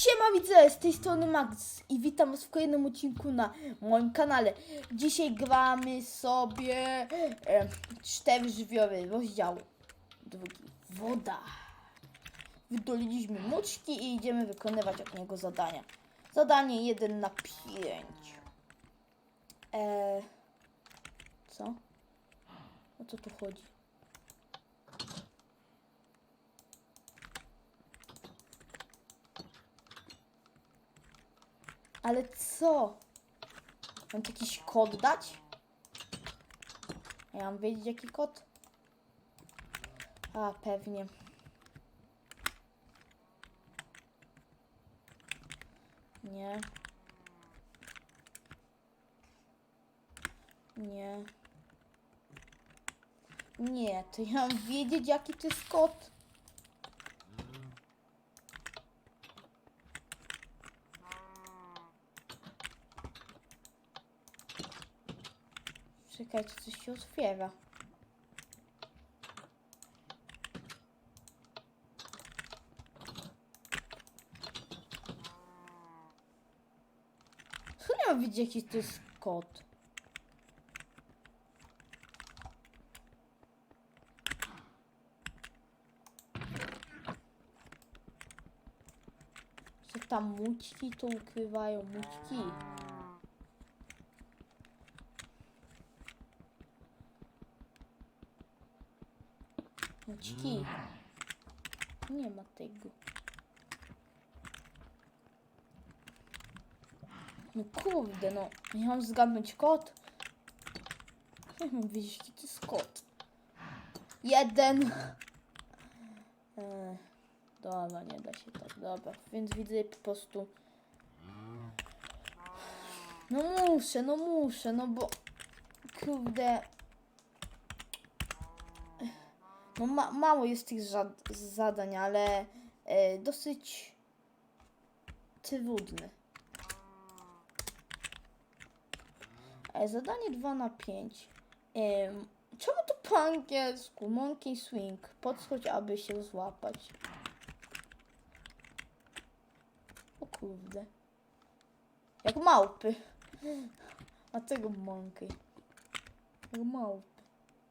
Siema widzę, z tej strony Max i witam was w kolejnym odcinku na moim kanale. Dzisiaj gramy sobie e, cztery żywioły, rozdział drugi, woda. Wydoliliśmy muczki i idziemy wykonywać od niego zadania. Zadanie 1 na 5. E, co? O co tu chodzi? Ale co? Mam jakiś kod dać? Ja mam wiedzieć jaki kod? A, pewnie. Nie. Nie. Nie, to ja mam wiedzieć jaki to jest kod. Czekajcie, coś się otwiera. Co mam wiedzieć jaki to jest kod? Że tam mućki to ukrywają mućki. Mućki. Nie ma tego. No kurde, no. Mam zgadnąć kod. Jak mam wiedzieć, jaki to jest kod? Jeden. E, dobra, nie da się tak. Dobra, więc widzę po prostu. No muszę, no muszę, no bo. Kurde. No ma, mało jest tych zadań, ale e, dosyć trudne. E, zadanie 2 na 5. Em, czemu to po angielsku? Monkey swing. Podchodź, aby się złapać. O kurde. Jak małpy. A tego monkey. Jak małpy.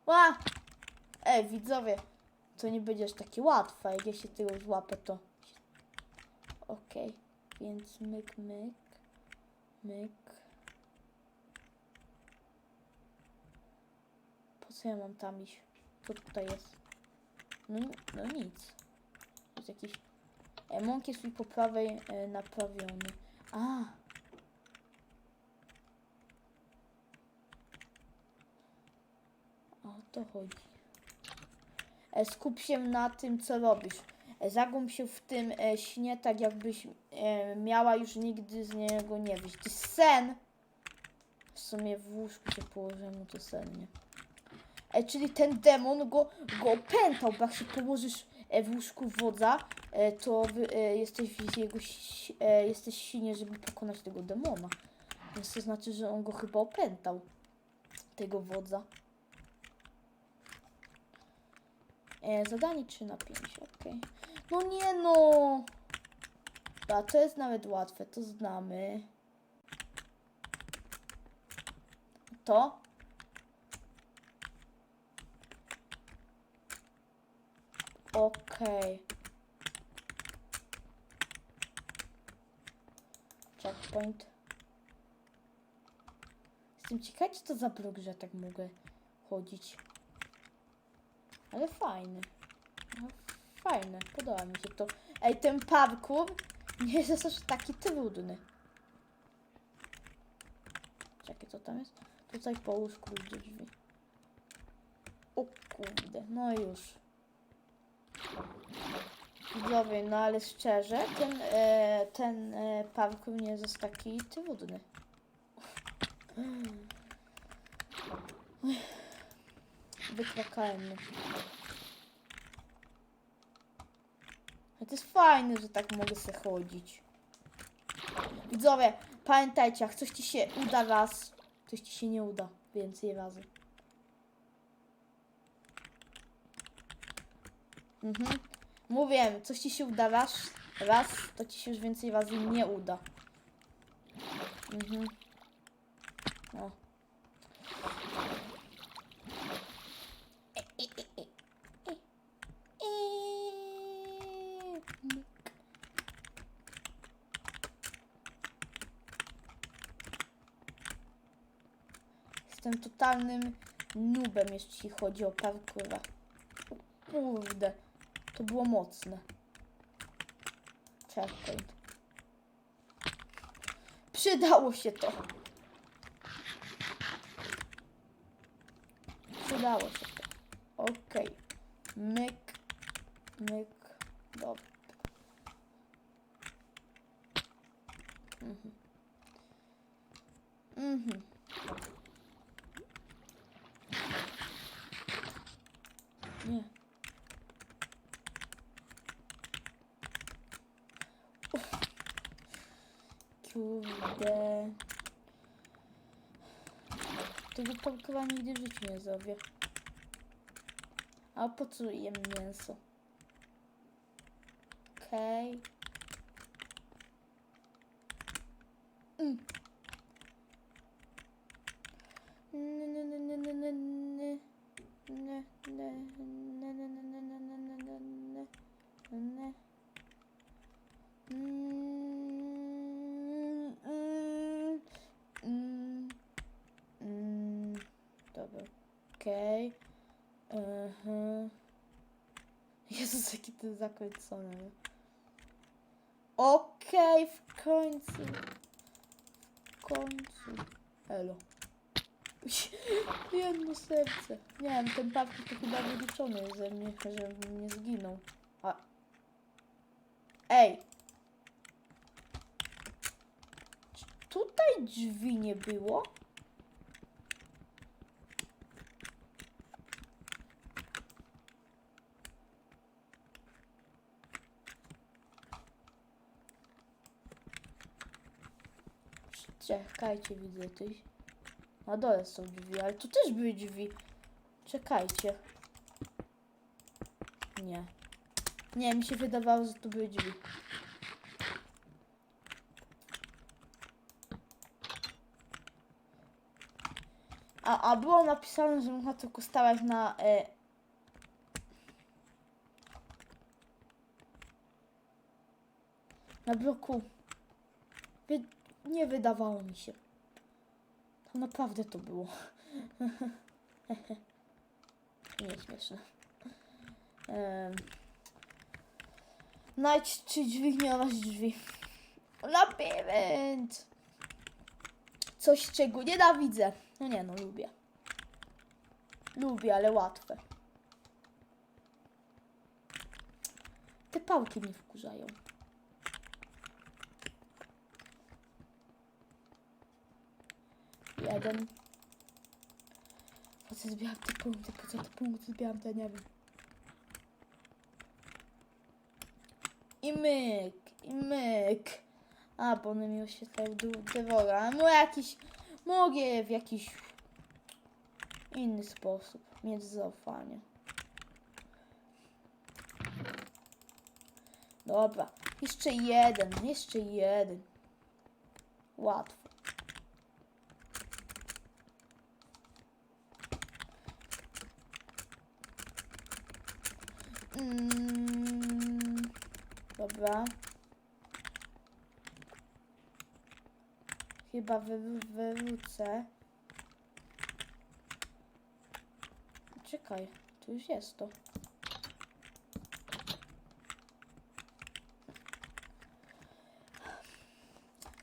Ła! Ej, widzowie, to nie będzie aż takie łatwe. Jak ja się tego złapę, to... Okej, więc myk, myk, myk. Po co ja mam tam iść? Co tutaj jest? No, no nic. Jest jakiś... E, mąk jest mi po prawej e, naprawiony. A! O to chodzi. E, skup się na tym, co robisz. E, zagłąb się w tym e, śnie, tak jakbyś miała już nigdy z niego nie wyjść. To sen! W sumie w łóżku się położyłem, no to sen, nie? Czyli ten demon go, go opętał, bo jak się położysz w łóżku wodza, to jesteś w jego, jesteś silnie, żeby pokonać tego demona. Więc to znaczy, że on go chyba opętał. Tego wodza. E, zadanie 3 na 5, okej. No nie no! A to jest nawet łatwe, to znamy. To? Okej. Checkpoint. Jestem ciekaw, czy to za blok, że tak mogę chodzić. Ale fajny. No, fajne, podoba mi się to. Ej, ten parkour nie jest aż taki trudny. Czekaj, co tam jest? Tutaj po łóżku idzie drzwi. O kurde, no już. Widzowie, no ale szczerze, ten, e, ten e, parkour nie jest aż taki trudny. Wykrakałem. Ale to jest fajne, że tak mogę sobie chodzić. Widzowie, pamiętajcie, jak coś ci się uda raz, coś ci się nie uda więcej razy. Mhm. Mówiłem, coś ci się uda raz, raz, to ci się już więcej razy nie uda. Mhm. No. Totalnym nubem, jeśli chodzi o parkoura. Kurde, to było mocne. Checkpoint. Przydało się to. Przydało się to. Okej. Myk. Myk. Dobra. Mhm. Mhm. Nie. Kurde. Tego parkowa nigdy w życiu nie zrobię. A po co jem mięso? Okej. Mm. Okej. Mhm. Jezus, jaki ty zakończony. Okej, w końcu. W końcu. Elo. Jedno serce. Nie wiem, ten parkour to chyba wyliczony jest ze mnie, żebym nie zginął. A. Ej! Czy tutaj drzwi nie było? Czekajcie, widzę coś. Na dole są drzwi, ale tu też były drzwi. Czekajcie. Nie. Nie, mi się wydawało, że tu były drzwi. A, a było napisane, że można tylko stawać na... E... Na bloku. Wy... Nie wydawało mi się. To naprawdę to było. Nie śmieszne. Um. Znajdź czy drzwi gniałaś drzwi. Labirynt! Coś, czego nienawidzę. No nie, no lubię. Lubię, ale łatwe. Te pałki mnie wkurzają. Jeden. Po co zbieram te punkty? Po co te punkty zbieram, to nie wiem. I myk, i myk. A, bo one mi oświetlają drogę. No jakiś... Mogę w jakiś inny sposób mieć zaufanie. Dobra. Jeszcze jeden, jeszcze jeden. Łatwo. Mm, dobra. Chyba wy, wywrócę. Czekaj, tu już jest to.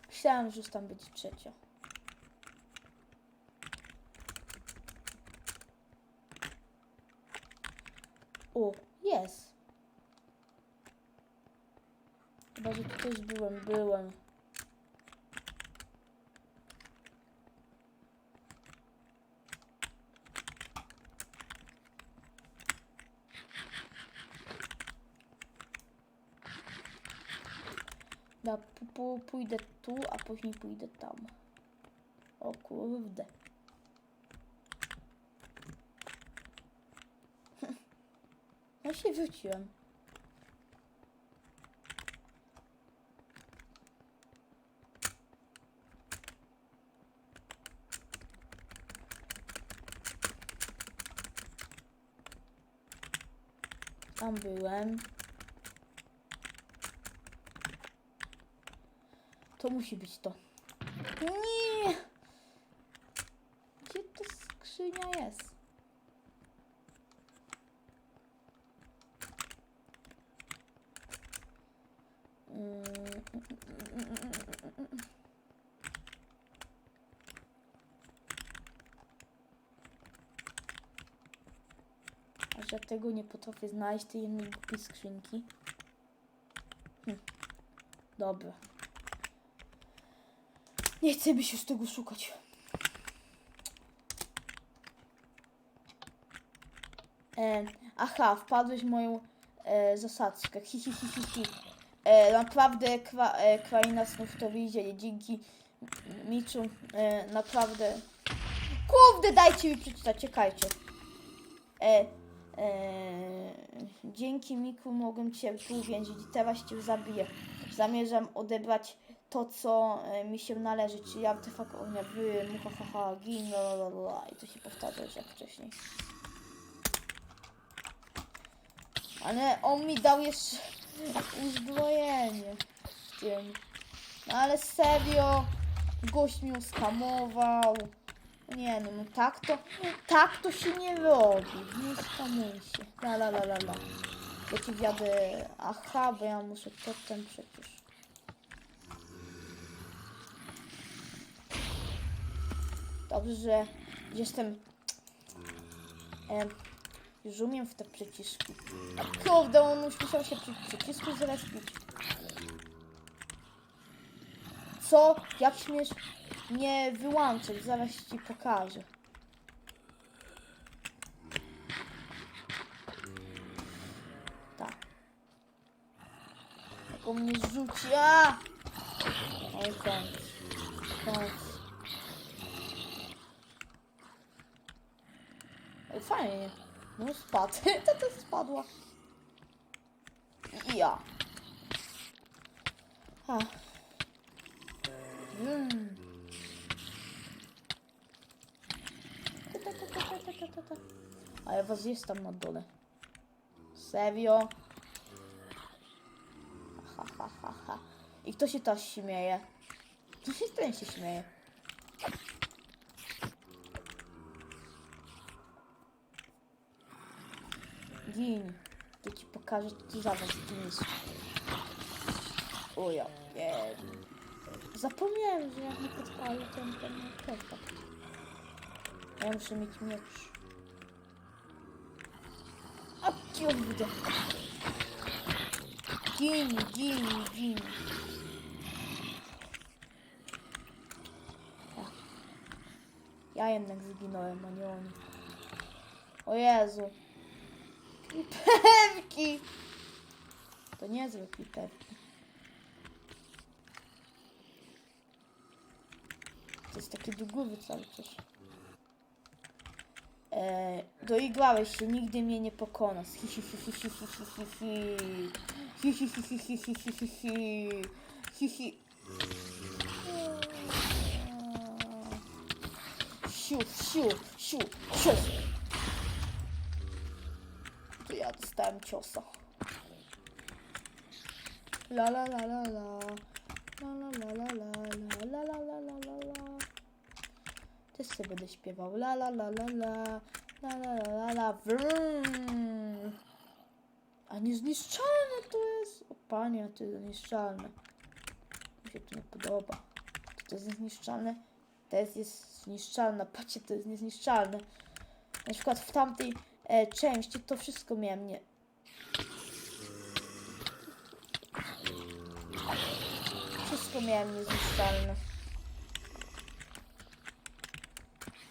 Myślałam, że już tam będzie trzecia. O, jest. Chyba, że tu też byłem, byłem. Da, pójdę tu, a później pójdę tam. O kurde. No się wróciłem. Tam byłem. To musi być to. Nie! Gdzie ta skrzynia jest? Mm. Aż ja tego nie potrafię znaleźć, tej jednej głupiej skrzynki. Hm. Dobra. Nie chcę się z tego szukać. E, aha, wpadłeś w moją e, zasadzkę. Hi, hi, hi, hi, hi. E, naprawdę kwa, e, kraina snów to widzieli. Dzięki Miczu, e, naprawdę. Kurde, dajcie mi przeczytać, czekajcie. E, e, dzięki Miku mogłem cię tu uwięzić i teraz cię zabiję. Zamierzam odebrać to, co e, mi się należy, czyli artefakt ognia, wy, mucha, ha, ha, gin, la, la, la. I to się powtarza już jak wcześniej. Ale on mi dał jeszcze uzbrojenie w tym. No ale serio, gość mnie skamował. Nie no, no tak to, tak to się nie robi. Nie skamuj się. La la la la la. Ja ci wiadę, aha, bo ja muszę potem przecież. Dobrze, że jestem... E, już umiem w te przyciski. A kurde, on już musiał się przy przycisku zrespić. Co? Jak śmiesz nie wyłączyć? Zaraz ci pokażę. Tak. Jak mnie rzuci. A! Oj, koniec. Koniec. Fajnie. No spadł. To to spadła. Ja. A. Mm. Ta, ta, ta, ta, ta. A ja was jest tam na dole. Serio? Ha, ha, ha, ha. I kto się teraz śmieje? To się ten się śmieje. Gin. To ci pokażę, co tu zaraz ginisz. O ja. Zapomniałem, że jak nie podpalę, to on ten artefakt. Ja muszę mieć miecz. A kurde. Gin, gin, gin. Ach. Ja jednak zginąłem, a nie oni. O Jezu. Pepki! To niezłe pipewki. To jest takie do góry cały czas. E, doigrałeś się, nigdy mnie nie pokonasz. Hi, hi, hi, hi, hi, hi, hi, hi, hi. Hi, hi, hi, hi, hi, hi, hi, hi, hi. Siu, siu, siu. To ja dostałem ciosa. La la la. La la la la la la la la la la la la. Też sobie będę śpiewał. La la la la la. La la la la la. A niezniszczalne to jest. O panie, to jest zniszczalne. Mi się to nie podoba. To jest niezniszczalne. To jest, jest zniszczalne. Patrzcie, to jest niezniszczalne. Na przykład w tamtej e, części to wszystko miałem nie. Wszystko miałem niezniszczalne.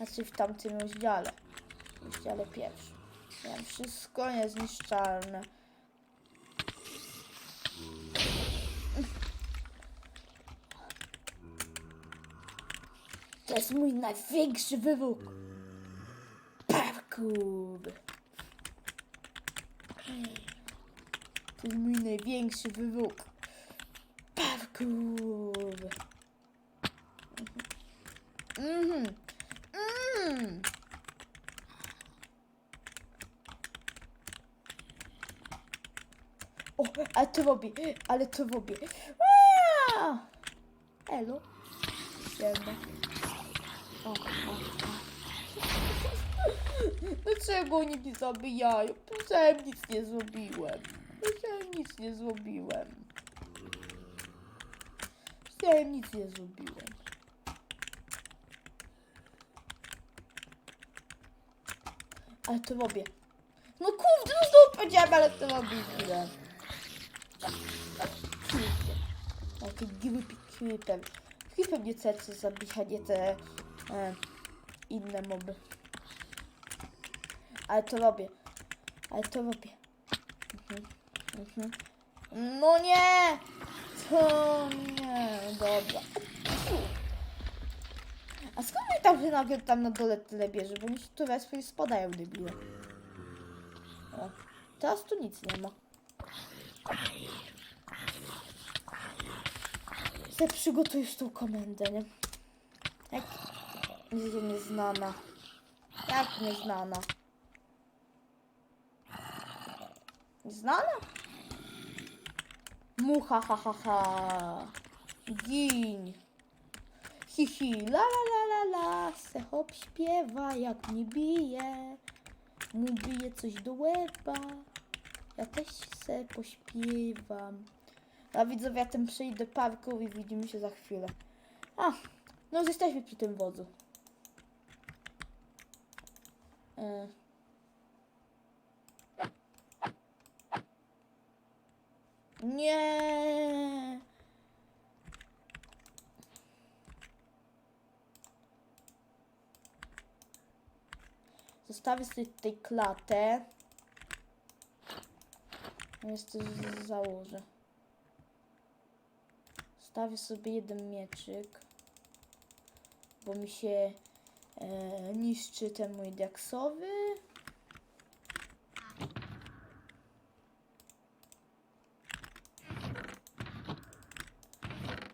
Znaczy w tamtym rozdziale. Rozdziale pierwszym. Miałem wszystko niezniszczalne. To jest mój największy wywód. Parkour. To jest mój największy wywód. Parkour. Mhm. Mhm. ale to robię, ale to robię. Aaa! Elo. Siema. O, o, o. Dlaczego oni mnie zabijają? Przecież nic nie zrobiłem. Przecież nic nie zrobiłem. Przecież nic nie zrobiłem. Ale to robię. No kurde, no znowu powiedziałem, ale to robię. Creeper. Taki głupi creeper. Creeper mnie cecy zabija, nie te e, inne moby. Ale to robię. Ale to robię. Mhm. Mhm. No nie! To nie, dobra. A skąd mi tam się nagle tam na dole tyle bierze? Bo mi się tu respy spadają debile. O, teraz tu nic nie ma. Chcę przygotujesz tą komendę, nie? Jak będzie nieznana. Jak nieznana? Znana? Mucha ha ha ha. Gin. Hi hi la la la la. Se hop śpiewa jak mnie bije. Mu bije coś do łeba. Ja też se pośpiewam. A widzowie, ja tym przejdę parku i widzimy się za chwilę. A, no już jesteśmy przy tym wodzu. E. Nie. Zostawię sobie tutaj klatę. Jeszcze z- założę. Stawię sobie jeden mieczyk. Bo mi się e, niszczy ten mój diaksowy.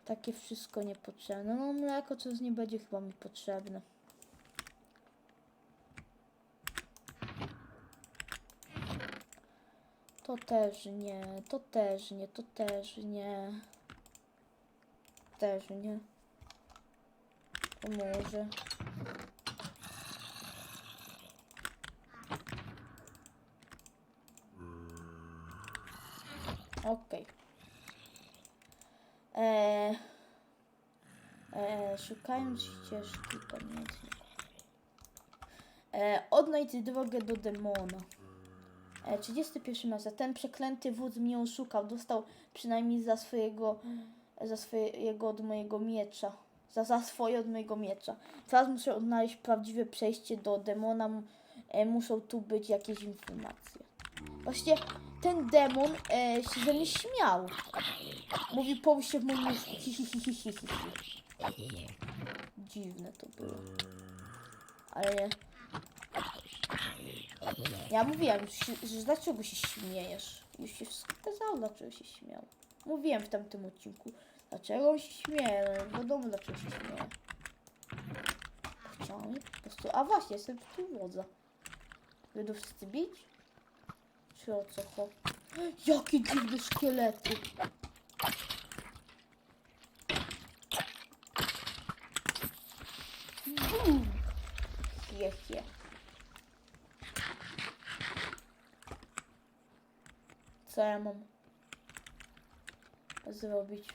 Takie wszystko niepotrzebne. No mleko to już nie będzie chyba mi potrzebne. To też nie, to też nie, to też nie. Też nie. To. Okej. Eee, eee, szukając ścieżki pamiętnie. Eee, odnajdź drogę do demona. E, 31 marca. Ten przeklęty wódz mnie oszukał. Dostał przynajmniej za swojego, za swojego od mojego miecza. Za, za swoje od mojego miecza. Teraz muszę odnaleźć prawdziwe przejście do demona. E, muszą tu być jakieś informacje. Właśnie ten demon e, się ze mnie śmiał. Mówi, połóż się w moim łóżku. Dziwne to było. Ale. Ja mówiłem, że, dlaczego się śmiejesz? Już się wszystko dlaczego się śmiał. Mówiłem w tamtym odcinku, dlaczego on się śmieje. No wiadomo, dlaczego się śmieje. Chciałem po prostu... A właśnie, jestem tu wodza. Będą wszyscy bić? Czy o co chodzi? Jakie dziwne szkielety! Co ja mam zrobić?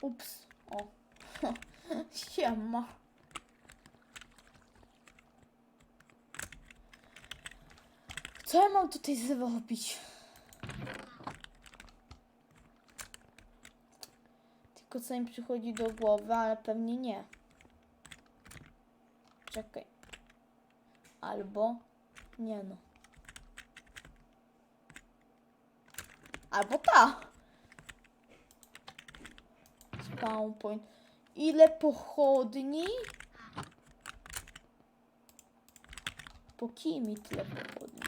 Ups. O. Siema. Co ja mam tutaj zrobić? Tylko co mi przychodzi do głowy, ale pewnie nie. Czekaj. Albo nie no. Albo ta. Spawn point. Ile pochodni? Po kimi tyle pochodni?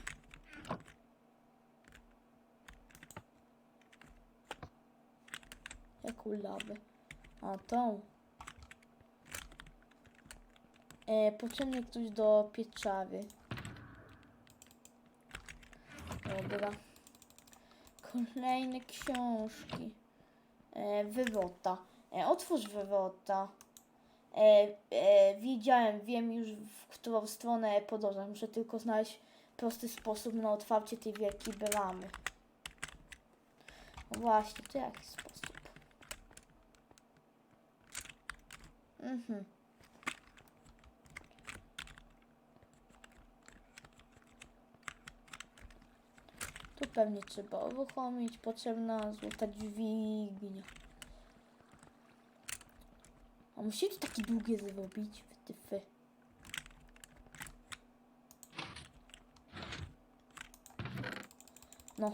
Jaką lawę? A tą. E, potrzebny ktoś do pieczawy. Dobra. Kolejne książki. E, wywota. E, otwórz wywota. E, e, wiedziałem, wiem już w którą stronę podążać. Muszę tylko znaleźć prosty sposób na otwarcie tej wielkiej bramy. No właśnie, to jaki sposób? Mhm. Tu pewnie trzeba uruchomić. Potrzebna złota dźwignia. A musi to takie długie zrobić? Wytyfy. No.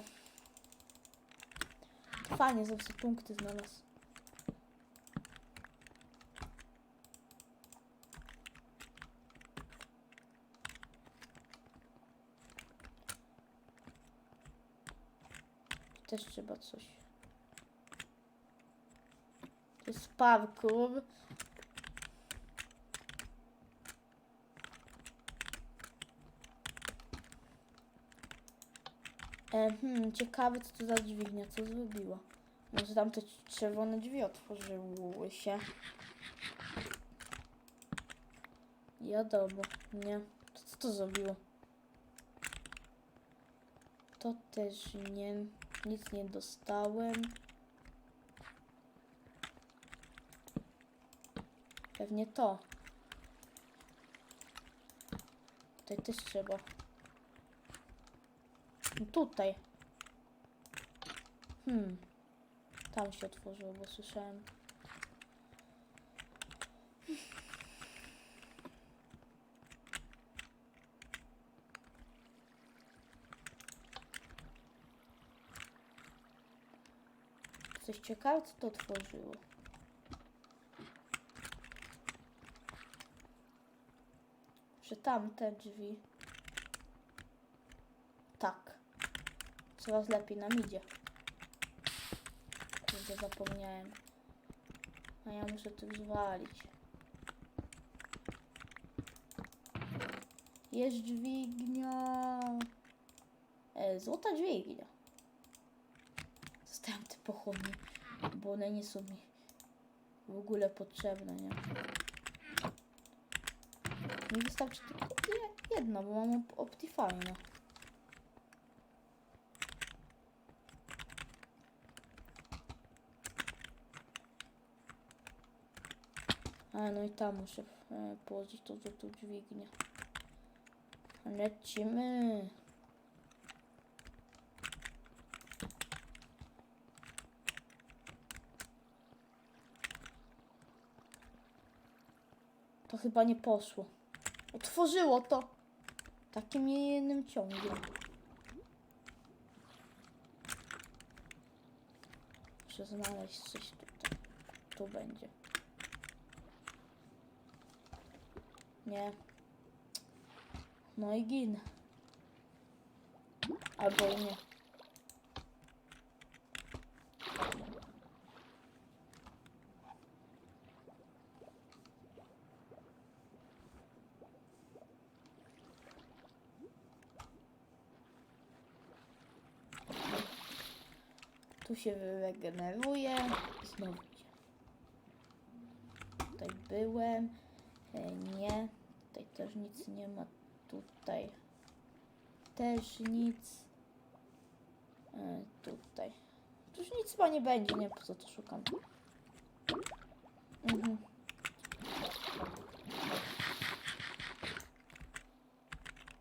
Fajnie, zawsze punkty znalazł. Też trzeba coś. To jest parkour. E, hmm, ciekawe co to za dźwignia, co zrobiła. Może tam te czerwone drzwi otworzyły się. Wiadomo, nie. To co to zrobiło? To też nie. Nic nie dostałem. Pewnie to. Tutaj też trzeba. No Tutaj. Hmm. Tam się otworzyło, bo słyszałem. Coś ciekawe, co to otworzyło. Że tamte drzwi. Tak. Coraz lepiej nam idzie. Kurde, zapomniałem. A ja muszę tu zwalić. Jest dźwignia. E, złota dźwignia. Pochodnie, bo one nie są mi w ogóle potrzebne, nie? Mi wystarczy tylko je- jedna, bo mam op- Optifine. A no i tam muszę e, położyć tą złotą dźwignię. Lecimy. To chyba nie poszło. Otworzyło to. Takim jednym ciągiem. Muszę znaleźć coś tutaj. Tu będzie. Nie. No i gin. Albo nie. Tu się regeneruje. i Znowu idzie. Tutaj byłem. E, Nie. Tutaj też nic nie ma. Tutaj też nic. E, tutaj. Tu już nic chyba nie będzie. Nie po co to szukam. Mhm.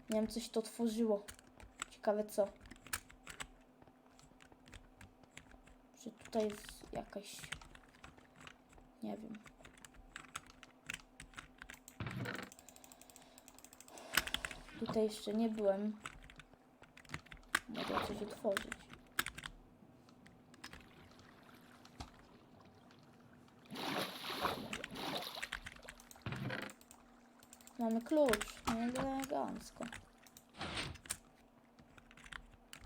Nie wiem, coś to tworzyło. Ciekawe co. Tutaj jest jakaś... Nie wiem. Tutaj jeszcze nie byłem. Mogę coś otworzyć. Mamy klucz. Elegancko.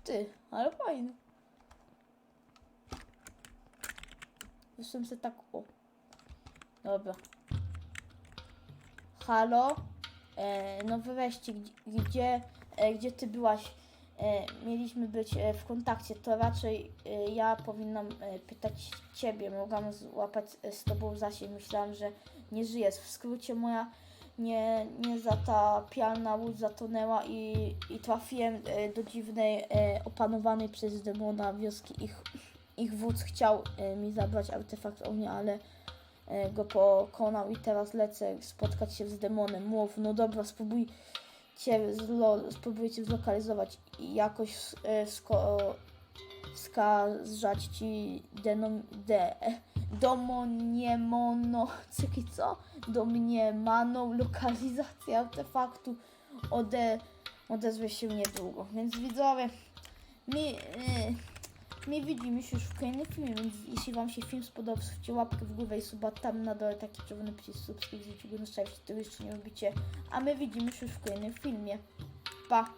Ty, ale fajny. Zresztą sobie tak o. Dobra. halo, e, no wreszcie, gdzie, e, gdzie ty byłaś? E, mieliśmy być e, w kontakcie, to raczej e, ja powinnam e, pytać ciebie, mogłam złapać e, z tobą zasięg, myślałam, że nie żyjesz. W skrócie moja nie, niezatapialna łódź zatonęła i, i trafiłem e, do dziwnej, e, opanowanej przez demona wioski. Ich, ich wódz chciał e, mi zabrać artefakt ognia, ale e, go pokonał i teraz lecę spotkać się z demonem. Mów, no dobra, spróbuj cię zlo, spróbuję cię zlokalizować i jakoś e, sko, wskazać ci denom, de, domoniemono, czekaj, co? Domniemaną lokalizację artefaktu ode, odezwę się niedługo. Więc widzowie, e, my widzimy się już w kolejnym filmie, więc jeśli Wam się film spodobał, zostawcie łapkę w górę i suba tam na dole taki czerwony przycisk subskrypcji, na szczęście, tego jeszcze nie robicie, a my widzimy się już w kolejnym filmie. Pa!